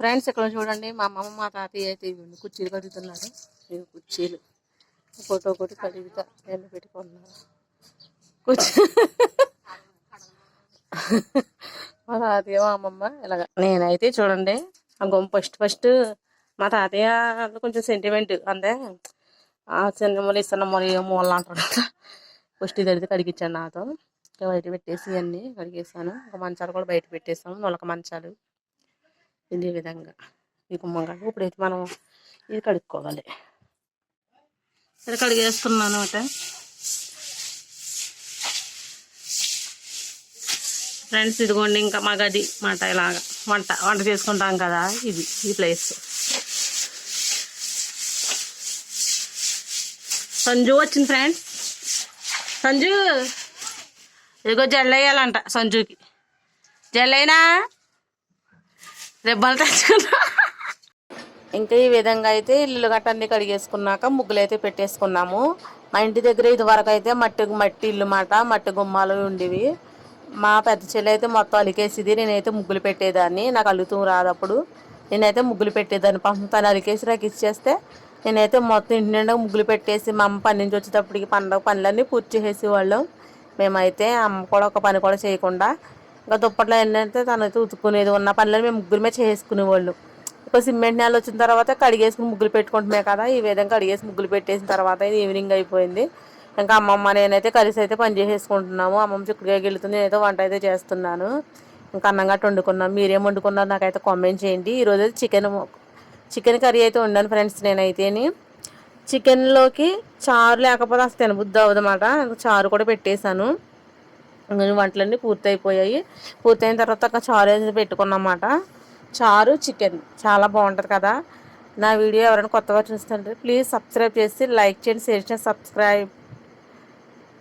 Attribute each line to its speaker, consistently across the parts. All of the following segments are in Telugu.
Speaker 1: ఫ్రెండ్స్ ఇక్కడ చూడండి. మా అమ్మమ్మ మా తాతయ్య అయితే ఇవి కుర్చీలు కడుగుతున్నారు. ఇవి కుర్చీలు. ఫోటో ఒకటి కడుగుతా. ఎండ పెట్టుకున్నారు కుర్చీ మా తాతయ్య మా అమ్మమ్మ ఇలాగ. నేనైతే చూడండి ఆ గొమ్మ ఫస్ట్ ఫస్ట్ మా తాతయ్య కొంచెం సెంటిమెంట్ అందే ఆ చిన్నమ్మలు ఇస్తున్నమ్మలు ఏ మూల అంటారు ఫస్ట్ ఇది అడిగితే కడిగించాను నాతో. బయట పెట్టేసి ఇవన్నీ కడిగేసాను. ఇంకా మంచాలు కూడా బయట పెట్టేసాము. నొలక మంచాలు. ఇదే విధంగా. ఈ గుమ్మంగా ఇప్పుడైతే మనం ఇది కడుక్కోవాలి. ఇది కడిగేస్తున్నాను అనమాట ఫ్రెండ్స్ ఇదిగోండి ఇంకా మా గది మాట ఇలాగా. వంట వంట చేసుకుంటాం కదా ఇది ఈ ప్లేస్. సంజు వచ్చింది ఫ్రెండ్స్. సంజు ఇదిగో జల్లేయాలంట సంజుకి. జల్లైనా రెబ్బలు తెచ్చుకున్నా ఇంకా ఈ విధంగా అయితే ఇల్లు గట్ట అన్ని కడిగేసుకున్నాక ముగ్గులు అయితే పెట్టేసుకున్నాము. మా ఇంటి దగ్గర ఇది వరకు అయితే మట్టి మట్టి ఇల్లు మాట మట్టి గుమ్మాలు ఉండేవి. మా పెద్ద చెల్లి అయితే మొత్తం అలికేసిది. నేనైతే ముగ్గులు పెట్టేదాన్ని. నాకు అలుతూ రాదప్పుడు నేనైతే ముగ్గులు పెట్టేదాన్ని. పాపం తను అలికేసి నాకు ఇచ్చేస్తే నేనైతే మొత్తం ఇంటి నిండా ముగ్గులు పెట్టేసి మా అమ్మ పని నుంచి వచ్చేటప్పటికి పండగ పనులన్నీ పూర్తి చేసేవాళ్ళం. మేమైతే అమ్మ కూడా ఒక పని కూడా చేయకుండా ఇంకా దుప్పట్లో ఏంటంటే తనైతే ఉతుక్కునేది ఉన్న పనులను మేము ముగ్గురమే చేసుకునేవాళ్ళు. ఒక సిమెంట్ నేల వచ్చిన తర్వాత కడిగేసుకుని ముగ్గులు పెట్టుకుంటున్నాయి కదా ఈ విధంగా కడిగేసి ముగ్గులు పెట్టేసిన తర్వాత ఇది ఈవినింగ్ అయిపోయింది. ఇంకా అమ్మమ్మ నేనైతే కలిసి అయితే పని చేసేసుకుంటున్నాము. అమ్మమ్మ చిక్కుడుగా గెలుతుంది నేనైతే వంట అయితే చేస్తున్నాను. ఇంకా అన్నం వండుకున్నాను మీరేం వండుకున్నారు నాకైతే కామెంట్ చేయండి. ఈరోజు అయితే చికెన్ చికెన్ కర్రీ అయితే వండాను ఫ్రెండ్స్ నేనైతేని. చికెన్లోకి చారు లేకపోతే అసలు తినబుద్ధి అవ్వదన్నమాట. చారు కూడా పెట్టేశాను. వంటలన్నీ పూర్తయిపోయాయి. పూర్తయిన తర్వాత ఒక చారు అనేది పెట్టుకున్నమాట. చారు చికెన్. చాలా బాగుంటుంది కదా. నా వీడియో ఎవరైనా కొత్తగా చూస్తుంటే ప్లీజ్ సబ్స్క్రైబ్ చేసి లైక్ చేయండి షేర్ చేయండి సబ్స్క్రైబ్.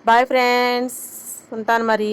Speaker 1: Bye friends. ఉంటాను మరి.